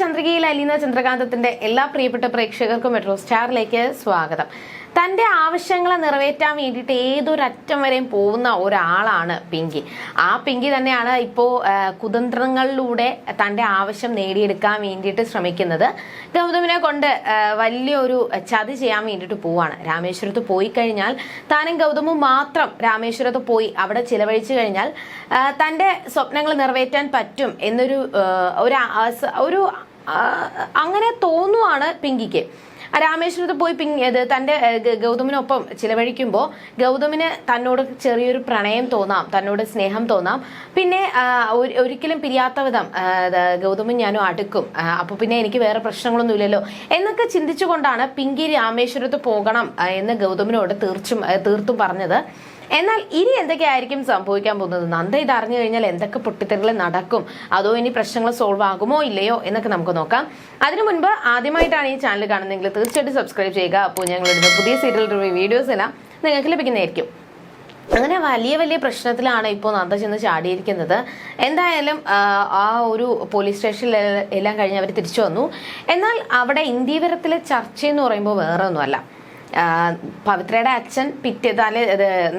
ചന്ദ്രികയിൽ അലീന ചന്ദ്രകാന്തത്തിന്റെ എല്ലാ പ്രിയപ്പെട്ട പ്രേക്ഷകർക്കും മെട്രോ സ്റ്റാറിലേക്ക് സ്വാഗതം. തന്റെ ആവശ്യങ്ങളെ നിറവേറ്റാൻ വേണ്ടിയിട്ട് ഏതൊരറ്റം വരെയും പോകുന്ന ഒരാളാണ് പിങ്കി. ആ പിങ്കി തന്നെയാണ് ഇപ്പോൾ കുതന്ത്രങ്ങളിലൂടെ തന്റെ ആവശ്യം നേടിയെടുക്കാൻ വേണ്ടിയിട്ട് ശ്രമിക്കുന്നത്. ഗൗതമിനെ കൊണ്ട് വലിയൊരു ചതി ചെയ്യാൻ വേണ്ടിയിട്ട് പോവാണ്. രാമേശ്വരത്ത് പോയി കഴിഞ്ഞാൽ താനും ഗൗതമും മാത്രം രാമേശ്വരത്ത് പോയി അവിടെ ചിലവഴിച്ചു കഴിഞ്ഞാൽ തന്റെ സ്വപ്നങ്ങൾ നിറവേറ്റാൻ പറ്റും എന്നൊരു ഒരു അങ്ങനെ തോന്നുവാണ് പിങ്കിക്ക്. രാമേശ്വരത്ത് പോയി ഇത് തന്റെ ഗൗതമിനൊപ്പം ചിലവഴിക്കുമ്പോൾ ഗൗതമിന് തന്നോട് ചെറിയൊരു പ്രണയം തോന്നാം തന്നോട് സ്നേഹം തോന്നാം. പിന്നെ ഒരിക്കലും പിരിയാത്ത വിധം ഗൗതമും ഞാനും അടുക്കും. അപ്പോൾ പിന്നെ എനിക്ക് വേറെ പ്രശ്നങ്ങളൊന്നുമില്ലല്ലോ എന്നൊക്കെ ചിന്തിച്ചുകൊണ്ടാണ് പിങ്കി രാമേശ്വരത്ത് പോകണം എന്ന് ഗൗതമിനോട് തീർച്ചും തീർത്തും പറഞ്ഞത്. എന്നാൽ ഇനി എന്തൊക്കെയായിരിക്കും സംഭവിക്കാൻ പോകുന്നത്? നന്ദ ഇത് അറിഞ്ഞു കഴിഞ്ഞാൽ എന്തൊക്കെ പൊട്ടിത്തെറികൾ നടക്കും? അതോ ഇനി പ്രശ്നങ്ങൾ സോൾവ് ആകുമോ ഇല്ലയോ എന്നൊക്കെ നമുക്ക് നോക്കാം. അതിനു മുൻപ് ആദ്യമായിട്ടാണ് ഈ ചാനൽ കാണുന്നതെങ്കിൽ തീർച്ചയായിട്ടും സബ്സ്ക്രൈബ് ചെയ്യുക. അപ്പോൾ ഞങ്ങളിടുന്ന പുതിയ സീരിയൽ റിവ്യൂ വീഡിയോസ് എല്ലാം നിങ്ങൾക്ക് ലഭിക്കുന്നതായിരിക്കും. അങ്ങനെ വലിയ വലിയ പ്രശ്നത്തിലാണ് ഇപ്പോൾ നന്ദ ചെന്ന് ചാടിയിരിക്കുന്നത്. എന്തായാലും ആ, ഒരു പോലീസ് സ്റ്റേഷനിൽ എല്ലാം കഴിഞ്ഞ് അവർ തിരിച്ചു വന്നു. എന്നാൽ അവിടെ ഇന്ത്യവരത്തിലെ ചർച്ച എന്ന് പറയുമ്പോൾ വേറെ ഒന്നുമല്ല പവിത്രയുടെ അച്ഛൻ പിറ്റേ തലേ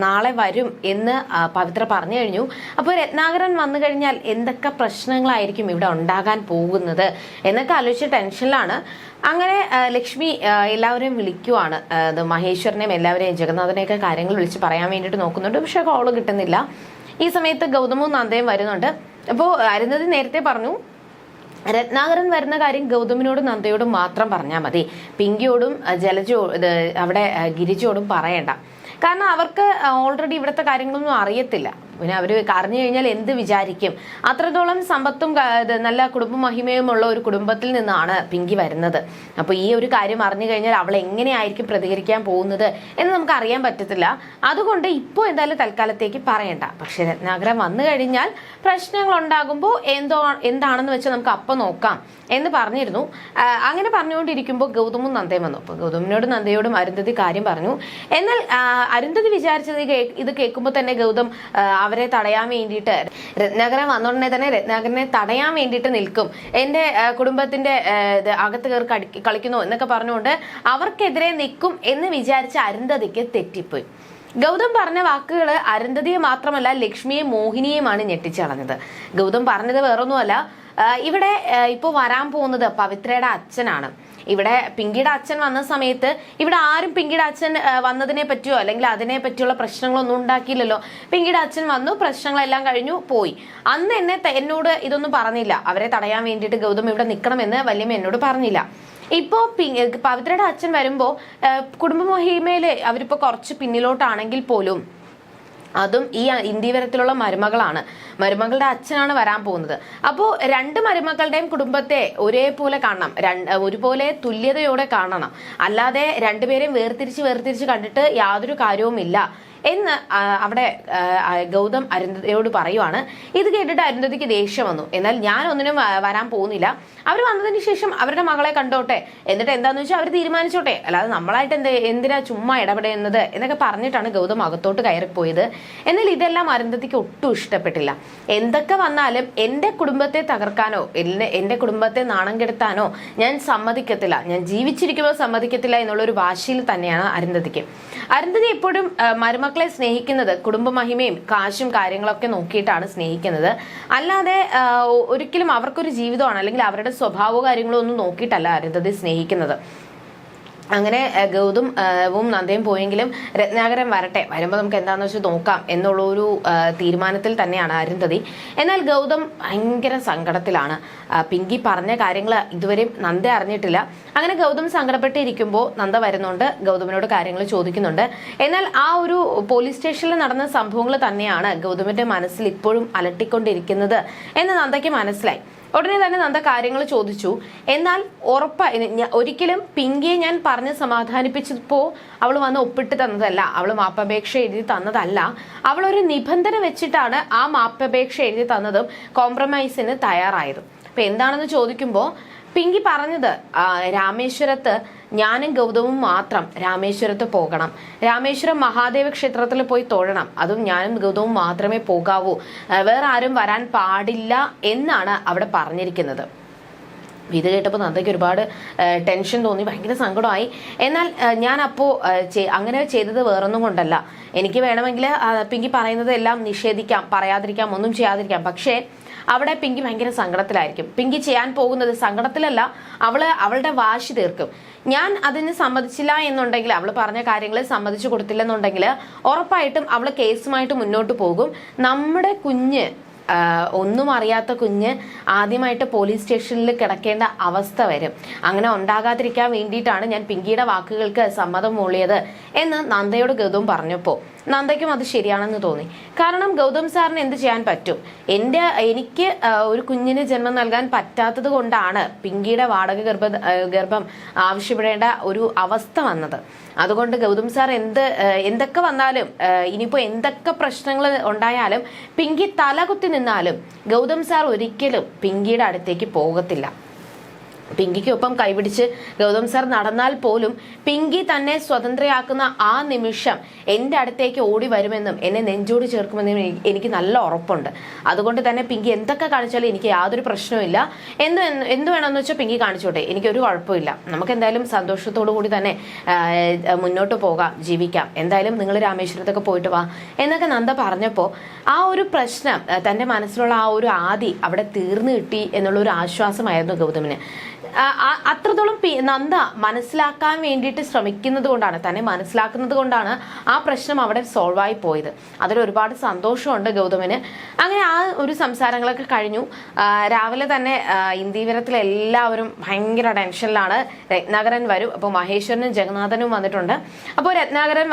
നാളെ വരും എന്ന് പവിത്ര പറഞ്ഞു കഴിഞ്ഞു. അപ്പോൾ രത്നാകരൻ വന്നു കഴിഞ്ഞാൽ എന്തൊക്കെ പ്രശ്നങ്ങളായിരിക്കും ഇവിടെ ഉണ്ടാകാൻ പോകുന്നത് എന്നൊക്കെ ആലോചിച്ച് ടെൻഷനിലാണ്. അങ്ങനെ ലക്ഷ്മി എല്ലാവരെയും വിളിക്കുവാണ്. അത് മഹേശ്വരനെയും എല്ലാവരെയും ജഗന്നാഥനെയൊക്കെ കാര്യങ്ങൾ വിളിച്ച് പറയാൻ വേണ്ടിയിട്ട് നോക്കുന്നുണ്ട്. പക്ഷെ കോൾ കിട്ടുന്നില്ല. ഈ സമയത്ത് ഗൗതമവും നന്ദയും വരുന്നുണ്ട്. അപ്പോൾ അരുന്നതി നേരത്തെ പറഞ്ഞു രത്നാകരൻ വരുന്ന കാര്യം ഗൗതമിനോടും നന്ദയോടും മാത്രം പറഞ്ഞാൽ മതി. പിങ്കിയോടും ജലജോ അവിടെ ഗിരിജയോടും പറയണ്ട. കാരണം അവർക്ക് ഓൾറെഡി ഇവിടുത്തെ കാര്യങ്ങളൊന്നും അറിയത്തില്ല. പിന്നെ അവർ അറിഞ്ഞു കഴിഞ്ഞാൽ എന്ത് വിചാരിക്കും? അത്രത്തോളം സമ്പത്തും നല്ല കുടുംബ മഹിമയുമുള്ള ഒരു കുടുംബത്തിൽ നിന്നാണ് പിങ്കി വരുന്നത്. അപ്പോൾ ഈ ഒരു കാര്യം അറിഞ്ഞു കഴിഞ്ഞാൽ അവൾ എങ്ങനെയായിരിക്കും പ്രതികരിക്കാൻ പോകുന്നത് എന്ന് നമുക്ക് അറിയാൻ പറ്റത്തില്ല. അതുകൊണ്ട് ഇപ്പോൾ എന്തായാലും തൽക്കാലത്തേക്ക് പറയണ്ട. പക്ഷെ രത്നാകരം വന്നു കഴിഞ്ഞാൽ പ്രശ്നങ്ങൾ ഉണ്ടാകുമ്പോൾ എന്തോ എന്താണെന്ന് വെച്ചാൽ നമുക്ക് അപ്പം നോക്കാം എന്ന് പറഞ്ഞിരുന്നു. അങ്ങനെ പറഞ്ഞുകൊണ്ടിരിക്കുമ്പോൾ ഗൗതമും നന്ദയും വന്നു. അപ്പോൾ ഗൗതമിനോടും നന്ദയോടും അരുന്ധതി കാര്യം പറഞ്ഞു. എന്നാൽ അരുന്ധതി വിചാരിച്ചത് ഇത് കേൾക്കുമ്പോൾ തന്നെ ഗൗതം അവരെ തടയാൻ വേണ്ടിയിട്ട് രത്നാകരൻ വന്നോടനെ തന്നെ രത്നാകരനെ തടയാൻ വേണ്ടിയിട്ട് നിൽക്കും. എന്റെ കുടുംബത്തിന്റെ അകത്ത് കയറി കളിക്കുന്നു എന്നൊക്കെ പറഞ്ഞുകൊണ്ട് അവർക്കെതിരെ നിൽക്കും എന്ന് വിചാരിച്ച അരുന്ധതിക്ക് തെറ്റിപ്പോയി. ഗൗതം പറഞ്ഞ വാക്കുകൾ അരുന്ധതിയെ മാത്രമല്ല ലക്ഷ്മിയെ മോഹിനിയെയുമാണ് ഞെട്ടിച്ചളഞ്ഞത് ഗൗതം പറഞ്ഞത് വേറൊന്നുമല്ല ഇവിടെ ഇപ്പോൾ വരാൻ പോകുന്നത് പവിത്രയുടെ അച്ഛനാണ്. ഇവിടെ പിങ്കിയുടെ അച്ഛൻ വന്ന സമയത്ത് ഇവിടെ ആരും പിങ്കിയുടെ അച്ഛൻ വന്നതിനെ പറ്റിയോ അല്ലെങ്കിൽ അതിനെ പറ്റിയുള്ള പ്രശ്നങ്ങളൊന്നും ഉണ്ടാക്കിയില്ലല്ലോ. പിങ്കിയുടെ അച്ഛൻ വന്നു പ്രശ്നങ്ങളെല്ലാം കഴിഞ്ഞു പോയി. അന്ന് എന്നെ എന്നോട് ഇതൊന്നും പറഞ്ഞില്ല. അവരെ തടയാൻ വേണ്ടിയിട്ട് ഗൗതം ഇവിടെ നിൽക്കണമെന്ന് വല്യമ്മ എന്നോട് പറഞ്ഞില്ല. ഇപ്പോൾ പവിത്രയുടെ അച്ഛൻ വരുമ്പോൾ കുടുംബ മഹിമയിൽ അവരിപ്പോൾ കുറച്ച് പിന്നിലോട്ടാണെങ്കിൽ പോലും അതും ഈ ഇന്ത്യവരത്തിലുള്ള മരുമകളാണ്. മരുമകളുടെ അച്ഛനാണ് വരാൻ പോകുന്നത്. അപ്പോൾ രണ്ട് മരുമകളുടെയും കുടുംബത്തെ ഒരേപോലെ കാണണം. ഒരുപോലെ തുല്യതയോടെ കാണണം. അല്ലാതെ രണ്ടുപേരെയും വേർതിരിച്ച് വേർതിരിച്ച് കണ്ടിട്ട് യാതൊരു കാര്യവുമില്ല. എന്ന് അവിടെ ഗൗതം അരുന്ധതിയോട് പറയുവാണ് ഇത് കേട്ടിട്ട് അരുന്ധതിക്ക് ദേഷ്യം വന്നു. എന്നാൽ ഞാൻ ഒന്നിനും വരാൻ പോകുന്നില്ല. അവർ വന്നതിന് ശേഷം അവരുടെ മകളെ കണ്ടോട്ടെ. എന്നിട്ട് എന്താന്ന് വെച്ചാൽ അവർ തീരുമാനിച്ചോട്ടെ. അല്ലാതെ നമ്മളായിട്ട് എന്ത് എന്തിനാ ചുമ്മാ ഇടപെടുന്നത് എന്നൊക്കെ പറഞ്ഞിട്ടാണ് ഗൗതം അകത്തോട്ട് കയറിപ്പോയത്. എന്നാൽ ഇതെല്ലാം അരുന്ധതിക്ക് ഒട്ടും ഇഷ്ടപ്പെട്ടില്ല. എന്തൊക്കെ വന്നാലും എന്റെ കുടുംബത്തെ തകർക്കാനോ എന്റെ കുടുംബത്തെ നാണം കെടുത്താനോ ഞാൻ സമ്മതിക്കത്തില്ല. ഞാൻ ജീവിച്ചിരിക്കുമ്പോൾ സമ്മതിക്കത്തില്ല എന്നുള്ളൊരു വാശിയിൽ തന്നെയാണ് അരുന്ധതിക്ക്. അരുന്ധതി എപ്പോഴും ആ, മരുമക്കളെ സ്നേഹിക്കുന്നത് കുടുംബമഹിമയും കാശും കാര്യങ്ങളൊക്കെ നോക്കിയിട്ടാണ് സ്നേഹിക്കുന്നത്. അല്ലാതെ ഒരിക്കലും അവർക്കൊരു ജീവിതമാണ് അല്ലെങ്കിൽ അവരുടെ സ്വഭാവവും കാര്യങ്ങളോ ഒന്നും നോക്കിയിട്ടല്ല അരുന്ധതി സ്നേഹിക്കുന്നത്. അങ്ങനെ ഗൗതും വും നന്ദയും പോയെങ്കിലും രത്നാകരൻ വരട്ടെ. വരുമ്പോൾ നമുക്ക് എന്താണെന്ന് വെച്ചാൽ നോക്കാം എന്നുള്ളൊരു ഒരു തീരുമാനത്തിൽ തന്നെയാണ് അരുന്ധതി. എന്നാൽ ഗൗതം ഭയങ്കര സങ്കടത്തിലാണ്. പിങ്കി പറഞ്ഞ കാര്യങ്ങൾ ഇതുവരെയും നന്ദ അറിഞ്ഞിട്ടില്ല. അങ്ങനെ ഗൗതം സങ്കടപ്പെട്ടിരിക്കുമ്പോൾ നന്ദ വരുന്നുണ്ട് ഗൗതമിനോട് കാര്യങ്ങൾ ചോദിക്കുന്നുണ്ട്. എന്നാൽ ആ ഒരു പോലീസ് സ്റ്റേഷനിൽ നടന്ന സംഭവങ്ങൾ തന്നെയാണ് ഗൗതമിന്റെ മനസ്സിൽ ഇപ്പോഴും അലട്ടിക്കൊണ്ടിരിക്കുന്നത് എന്ന് നന്ദയ്ക്ക് മനസ്സിലായി. ഉടനെ തന്നെ നന്ദ കാര്യങ്ങൾ ചോദിച്ചു. എന്നാൽ ഉറപ്പ ഒരിക്കലും പിങ്കിയെ ഞാൻ പറഞ്ഞ് സമാധാനിപ്പിച്ചപ്പോൾ അവൾ വന്ന് ഒപ്പിട്ട് തന്നതല്ല. അവൾ മാപ്പപേക്ഷ എഴുതി തന്നതല്ല. അവൾ ഒരു നിബന്ധന വെച്ചിട്ടാണ് ആ മാപ്പപേക്ഷ എഴുതി തന്നതും കോംപ്രമൈസിന് തയ്യാറായതും. അപ്പൊ എന്താണെന്ന് ചോദിക്കുമ്പോൾ പിങ്കി പറഞ്ഞത് രാമേശ്വരത്ത് ഞാനും ഗൗതമും മാത്രം രാമേശ്വരത്ത് പോകണം. രാമേശ്വരം മഹാദേവ ക്ഷേത്രത്തിൽ പോയി തൊഴണം. അതും ഞാനും ഗൗതമും മാത്രമേ പോകാവൂ. വേറെ ആരും വരാൻ പാടില്ല എന്നാണ് അവിടെ പറഞ്ഞിരിക്കുന്നത്. ഇത് കേട്ടപ്പോൾ നന്ദയ്ക്ക് ഒരുപാട് ടെൻഷൻ തോന്നി ഭയങ്കര സങ്കടമായി. എന്നാൽ ഞാൻ അപ്പോൾ അങ്ങനെ ചെയ്തത് വേറൊന്നും കൊണ്ടല്ല. എനിക്ക് വേണമെങ്കിൽ പിങ്കി പറയുന്നത് എല്ലാം നിഷേധിക്കാം പറയാതിരിക്കാം ഒന്നും ചെയ്യാതിരിക്കാം. പക്ഷേ അവിടെ പിങ്കി ഭയങ്കര സങ്കടത്തിലായിരിക്കും. പിങ്കി ചെയ്യാൻ പോകുന്നത് സങ്കടത്തിലല്ല അവൾ അവളുടെ വാശി തീർക്കും. ഞാൻ അതിന് സമ്മതിച്ചില്ല എന്നുണ്ടെങ്കിൽ അവൾ പറഞ്ഞ കാര്യങ്ങൾ സമ്മതിച്ചു കൊടുത്തില്ലെന്നുണ്ടെങ്കിൽ ഉറപ്പായിട്ടും അവൾ കേസുമായിട്ട് മുന്നോട്ട് പോകും. നമ്മുടെ കുഞ്ഞ് ഒന്നും അറിയാത്ത കുഞ്ഞ് ആദ്യമായിട്ട് പോലീസ് സ്റ്റേഷനിൽ കിടക്കേണ്ട അവസ്ഥ വരും. അങ്ങനെ ഉണ്ടാകാതിരിക്കാൻ വേണ്ടിയിട്ടാണ് ഞാൻ പിങ്കിയുടെ വാക്കുകൾക്ക് സമ്മതം മൂളിയത് എന്ന് നന്ദയോട് ഗൗതം പറഞ്ഞപ്പോൾ നന്ദയ്ക്കും അത് ശരിയാണെന്ന് തോന്നി. കാരണം ഗൗതം സാറിന് എന്ത് ചെയ്യാൻ പറ്റും? എന്റെ എനിക്ക് ഒരു കുഞ്ഞിന് ജന്മം നൽകാൻ പറ്റാത്തത് കൊണ്ടാണ് പിങ്കിയുടെ വാടക ഗർഭ ഗർഭം ആവശ്യപ്പെടേണ്ട ഒരു അവസ്ഥ വന്നത്. അതുകൊണ്ട് ഗൗതം സാർ എന്ത് എന്തൊക്കെ വന്നാലും ഇനിയിപ്പോൾ എന്തൊക്കെ പ്രശ്നങ്ങൾ ഉണ്ടായാലും പിങ്കി തലകുത്തി നിന്നാലും ഗൗതം സാർ ഒരിക്കലും പിങ്കിയുടെ അടുത്തേക്ക് പോകത്തില്ല. പിങ്കിക്കൊപ്പം കൈപിടിച്ച് ഗൗതം സർ നടന്നാൽ പോലും പിങ്കി തന്നെ സ്വതന്ത്രയാക്കുന്ന ആ നിമിഷം എന്റെ അടുത്തേക്ക് ഓടി വരുമെന്നും എന്നെ നെഞ്ചോട് ചേർക്കുമെന്നും എനിക്ക് നല്ല ഉറപ്പുണ്ട്. അതുകൊണ്ട് തന്നെ പിങ്കി എന്തൊക്കെ കാണിച്ചാലും എനിക്ക് യാതൊരു പ്രശ്നവുമില്ല എന്ത് എന്ത് വേണമെന്ന് വെച്ചാൽ പിങ്കി കാണിച്ചോട്ടെ. എനിക്കൊരു കുഴപ്പമില്ല നമുക്ക് എന്തായാലും സന്തോഷത്തോടു കൂടി തന്നെ മുന്നോട്ട് പോകാം ജീവിക്കാം. എന്തായാലും നിങ്ങൾ രാമേശ്വരത്തൊക്കെ പോയിട്ട് വാ എന്നൊക്കെ നന്ദ പറഞ്ഞപ്പോൾ ആ ഒരു പ്രശ്നം തന്റെ മനസ്സിലുള്ള ആ ഒരു ആദി അവിടെ തീർന്നു കിട്ടി എന്നുള്ള ഒരു ആശ്വാസമായിരുന്നു ഗൗതമിന്. അത്രത്തോളം നന്ദ മനസ്സിലാക്കാൻ വേണ്ടിയിട്ട് ശ്രമിക്കുന്നത് കൊണ്ടാണ് തന്നെ മനസ്സിലാക്കുന്നത് കൊണ്ടാണ് ആ പ്രശ്നം അവിടെ സോൾവ് ആയി പോയത്. അതിൽ ഒരുപാട് സന്തോഷമുണ്ട് ഗൗതമിന്. അങ്ങനെ ആ ഒരു സംസാരങ്ങളൊക്കെ കഴിഞ്ഞു. രാവിലെ തന്നെ ആ, എല്ലാവരും ഭയങ്കര ടെൻഷനിലാണ്. രത്നാകരൻ വരും. അപ്പോൾ മഹേശ്വരനും ജഗന്നാഥനും വന്നിട്ടുണ്ട്. അപ്പോൾ രത്നാകരൻ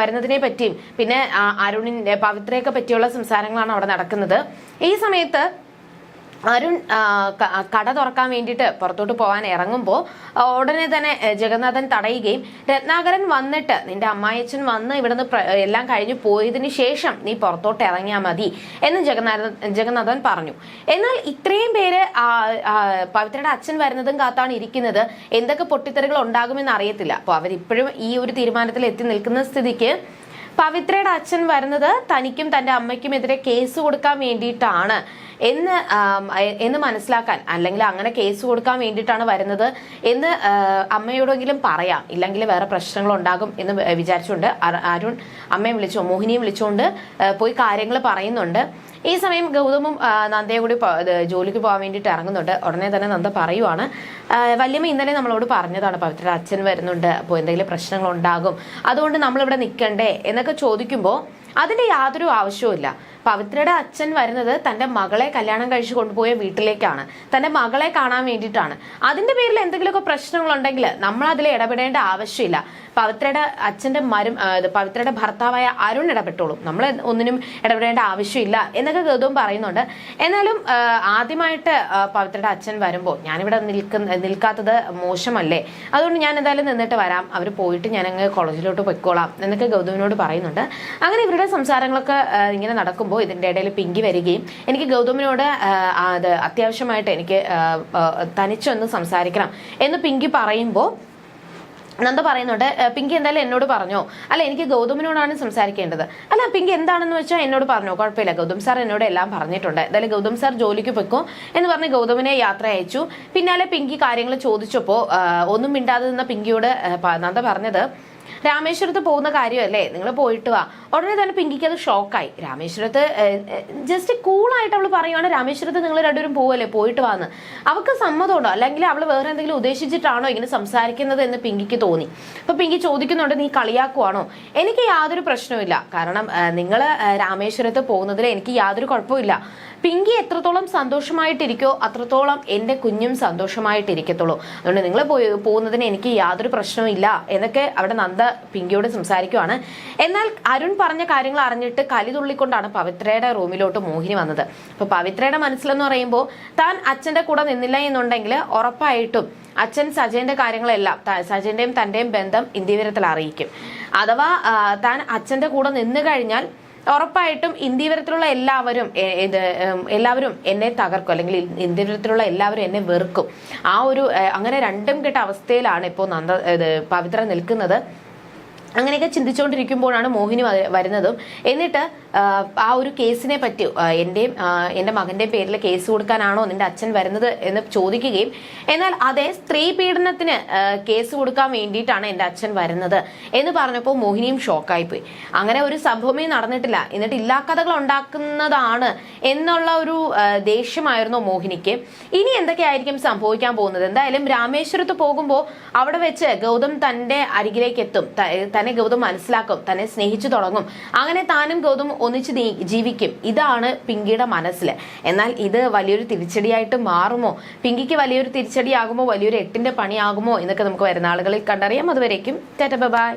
വരുന്നതിനെ പറ്റിയും പിന്നെ അരുണിന്റെ പവിത്രയൊക്കെ പറ്റിയുള്ള സംസാരങ്ങളാണ് അവിടെ നടക്കുന്നത്. ഈ സമയത്ത് അരുൺ കട തുറക്കാൻ വേണ്ടിയിട്ട് പുറത്തോട്ട് പോകാൻ ഇറങ്ങുമ്പോൾ ഉടനെ തന്നെ ജഗന്നാഥൻ തടയുകയും രത്നാകരൻ വന്നിട്ട് നിന്റെ അമ്മായച്ചൻ വന്ന് ഇവിടുന്ന് എല്ലാം കഴിഞ്ഞു പോയതിന് ശേഷം നീ പുറത്തോട്ട് ഇറങ്ങിയാൽ മതി എന്ന് ജഗന്നാഥൻ ജഗന്നാഥൻ പറഞ്ഞു. എന്നാൽ ഇത്രയും പേര് പവിത്രയുടെ അച്ഛൻ വരുന്നതും കാത്താണ് ഇരിക്കുന്നത്. എന്തൊക്കെ പൊട്ടിത്തെറികൾ ഉണ്ടാകുമെന്ന് അറിയത്തില്ല. അപ്പോൾ അവരിപ്പോഴും ഈ ഒരു തീരുമാനത്തിൽ എത്തി നിൽക്കുന്ന സ്ഥിതിക്ക് പവിത്രയുടെ അച്ഛൻ വരുന്നത് തനിക്കും തന്റെ അമ്മയ്ക്കും എതിരെ കേസ് കൊടുക്കാൻ വേണ്ടിയിട്ടാണ്. എന്ന് എന്ന് മനസ്സിലാക്കാൻ അല്ലെങ്കിൽ അങ്ങനെ കേസ് കൊടുക്കാൻ വേണ്ടിയിട്ടാണ് വരുന്നത് എന്ന് അമ്മയോടെങ്കിലും പറയാം. ഇല്ലെങ്കിൽ വേറെ പ്രശ്നങ്ങൾ ഉണ്ടാകും എന്ന് വിചാരിച്ചുകൊണ്ട് അരുൺ അമ്മയെ വിളിച്ചോ മോഹിനിയെ വിളിച്ചുകൊണ്ട് പോയി കാര്യങ്ങൾ പറയുന്നുണ്ട്. ഈ സമയം ഗൗതമും നന്ദയെ കൂടി ജോലിക്ക് പോകാൻ വേണ്ടിയിട്ട് ഇറങ്ങുന്നുണ്ട്. ഉടനെ തന്നെ നന്ദ പറയുവാണ്. വല്യമ്മ ഇന്നലെ നമ്മളോട് പറഞ്ഞതാണ് പവിത്ര അച്ഛൻ വരുന്നുണ്ട് അപ്പോൾ എന്തെങ്കിലും പ്രശ്നങ്ങൾ ഉണ്ടാകും അതുകൊണ്ട് നമ്മളിവിടെ നിൽക്കണ്ടേ? എന്നൊക്കെ ചോദിക്കുമ്പോൾ അതിന്റെ യാതൊരു ആവശ്യവുമില്ല. പവിത്രയുടെ അച്ഛൻ വരുന്നത് തന്റെ മകളെ കല്യാണം കഴിച്ചു കൊണ്ടുപോയ വീട്ടിലേക്കാണ്. തന്റെ മകളെ കാണാൻ വേണ്ടിയിട്ടാണ്. അതിന്റെ പേരിൽ എന്തെങ്കിലുമൊക്കെ പ്രശ്നങ്ങളുണ്ടെങ്കിൽ നമ്മൾ അതിൽ ഇടപെടേണ്ട ആവശ്യമില്ല. പവിത്രയുടെ അച്ഛന്റെ മരും പവിത്രയുടെ ഭർത്താവായ അരുൺ ഇടപെട്ടോളും. നമ്മൾ ഒന്നിനും ഇടപെടേണ്ട ആവശ്യമില്ല എന്നൊക്കെ ഗൗതം പറയുന്നുണ്ട്. എന്നാലും ആദ്യമായിട്ട് പവിത്രയുടെ അച്ഛൻ വരുമ്പോൾ ഞാനിവിടെ നിൽക്കുന്ന നിൽക്കാത്തത് മോശമല്ലേ? അതുകൊണ്ട് ഞാൻ എന്തായാലും നിന്നിട്ട് വരാം. അവർ പോയിട്ട് ഞാൻ അങ്ങ് കോളേജിലോട്ട് പൊയ്ക്കോളാം എന്നൊക്കെ ഗൗതമിനോട് പറയുന്നുണ്ട്. അങ്ങനെ ഇവരുടെ സംസാരങ്ങളൊക്കെ ഇങ്ങനെ നടക്കുമ്പോൾ ഇതിന്റെ ഇടയിൽ പിങ്കി വരികയും എനിക്ക് ഗൗതമിനോട് അത് അത്യാവശ്യമായിട്ട് എനിക്ക് തനിച്ചൊന്ന് സംസാരിക്കണം എന്ന് പിങ്കി പറയുമ്പോൾ നന്ദ പറയുന്നുണ്ട് പിങ്കി എന്തായാലും എന്നോട് പറഞ്ഞോ? അല്ല എനിക്ക് ഗൗതമിനോടാണ് സംസാരിക്കേണ്ടത്. അല്ല പിങ്കി എന്താണെന്ന് വെച്ചാൽ എന്നോട് പറഞ്ഞോ? കുഴപ്പമില്ല. ഗൗതം സാർ എന്നോട് എല്ലാം പറഞ്ഞിട്ടുണ്ട്. എന്തായാലും ഗൗതം സാർ ജോലിക്ക് പൊയ്ക്കോ എന്ന് പറഞ്ഞ് ഗൗതമിനെ യാത്ര അയച്ചു. പിന്നാലെ പിങ്കി കാര്യങ്ങൾ ചോദിച്ചപ്പോൾ ഒന്നും മിണ്ടാതെ നിന്ന പിങ്കിയോട് നന്ദ പറഞ്ഞത് രാമേശ്വരത്ത് പോകുന്ന കാര്യമല്ലേ? നിങ്ങൾ പോയിട്ട് വാ. ഉടനെ തന്നെ പിങ്കിക്ക് അത് ഷോക്കായി രാമേശ്വരത്ത് ജസ്റ്റ് കൂളായിട്ട് അവൾ പറയുവാണ് രാമേശ്വരത്ത് നിങ്ങൾ രണ്ടുപേരും പോവല്ലേ? പോയിട്ട് വാന്ന്. അവൾക്ക് സമ്മതമുണ്ടോ? അല്ലെങ്കിൽ അവൾ വേറെ എന്തെങ്കിലും ഉദ്ദേശിച്ചിട്ടാണോ ഇങ്ങനെ സംസാരിക്കുന്നത് എന്ന് പിങ്കിക്ക് തോന്നി? അപ്പൊ പിങ്കി ചോദിക്കുന്നുണ്ട് നീ കളിയാക്കുവാണോ? എനിക്ക് യാതൊരു പ്രശ്നവുമില്ല. കാരണം നിങ്ങൾ രാമേശ്വരത്ത് പോകുന്നതിൽ എനിക്ക് യാതൊരു കുഴപ്പമില്ല പിങ്കി എത്രത്തോളം സന്തോഷമായിട്ടിരിക്കോ അത്രത്തോളം എന്റെ കുഞ്ഞും സന്തോഷമായിട്ടിരിക്കത്തുള്ളൂ. അതുകൊണ്ട് നിങ്ങൾ പോയി പോകുന്നതിന് എനിക്ക് യാതൊരു പ്രശ്നവും ഇല്ല എന്നൊക്കെ അവിടെ നന്ദ പിങ്കിയോട് സംസാരിക്കുവാണ്. എന്നാൽ അരുൺ പറഞ്ഞ കാര്യങ്ങൾ അറിഞ്ഞിട്ട് കലി തുള്ളിക്കൊണ്ടാണ് പവിത്രയുടെ റൂമിലോട്ട് മോഹിനി വന്നത്. അപ്പൊ പവിത്രയുടെ മനസ്സിലെന്ന് പറയുമ്പോൾ താൻ അച്ഛന്റെ കൂടെ നിന്നില്ല എന്നുണ്ടെങ്കിൽ ഉറപ്പായിട്ടും അച്ഛൻ സജയന്റെ കാര്യങ്ങളെല്ലാം സജയന്റെയും തന്റെയും ബന്ധം ഇന്ത്യവരത്തിൽ അറിയിക്കും. അഥവാ താൻ അച്ഛന്റെ കൂടെ നിന്ന് കഴിഞ്ഞാൽ ഉറപ്പായിട്ടും ഇന്ത്യവരത്തിലുള്ള എല്ലാവരും ഇത് എല്ലാവരും എന്നെ തകർക്കും. അല്ലെങ്കിൽ ഇന്ത്യവരത്തിലുള്ള എല്ലാവരും എന്നെ വെറുക്കും. ആ ഒരു അങ്ങനെ രണ്ടും കെട്ട അവസ്ഥയിലാണ് ഇപ്പോൾ നന്ദ ഇത് പവിത്ര നിൽക്കുന്നത്. അങ്ങനെയൊക്കെ ചിന്തിച്ചുകൊണ്ടിരിക്കുമ്പോഴാണ് മോഹിനി വരുന്നതും. എന്നിട്ട് ആ ഒരു കേസിനെ പറ്റി എന്റെയും എന്റെ മകന്റെ പേരിൽ കേസ് കൊടുക്കാനാണോ നിന്റെ അച്ഛൻ വരുന്നത് എന്ന് ചോദിക്കുകയും എന്നാൽ അതേ സ്ത്രീ പീഡനത്തിന് കേസ് കൊടുക്കാൻ വേണ്ടിയിട്ടാണ് എന്റെ അച്ഛൻ വരുന്നത് എന്ന് പറഞ്ഞപ്പോൾ മോഹിനിയും ഷോക്കായിപ്പോയി. അങ്ങനെ ഒരു സംഭവമേ നടന്നിട്ടില്ല. എന്നിട്ട് ഇല്ലാ കഥകൾ ഉണ്ടാക്കുന്നതാണ് എന്നുള്ള ഒരു ദേഷ്യമായിരുന്നു മോഹിനിക്ക്. ഇനി എന്തൊക്കെയായിരിക്കും സംഭവിക്കാൻ പോകുന്നത്? എന്തായാലും രാമേശ്വരത്ത് പോകുമ്പോൾ അവിടെ വെച്ച് ഗൗതം തന്റെ അരികിലേക്ക് എത്തും തന്നെ ഗൗതം മനസ്സിലാക്കും തന്നെ സ്നേഹിച്ചു തുടങ്ങും. അങ്ങനെ താനും ഗൗതം ഒന്നിച്ച് ജീവിക്കും. ഇതാണ് പിങ്കിയുടെ മനസ്സിൽ എന്നാൽ ഇത് വലിയൊരു തിരിച്ചടിയായിട്ട് മാറുമോ? പിങ്കിക്ക് വലിയൊരു തിരിച്ചടിയാകുമോ? വലിയൊരു എട്ടിന്റെ പണിയാകുമോ? എന്നൊക്കെ നമുക്ക് വരുന്ന ആളുകളിൽ കണ്ടറിയാം. അതുവരേക്കും ടാറ്റ ബൈ.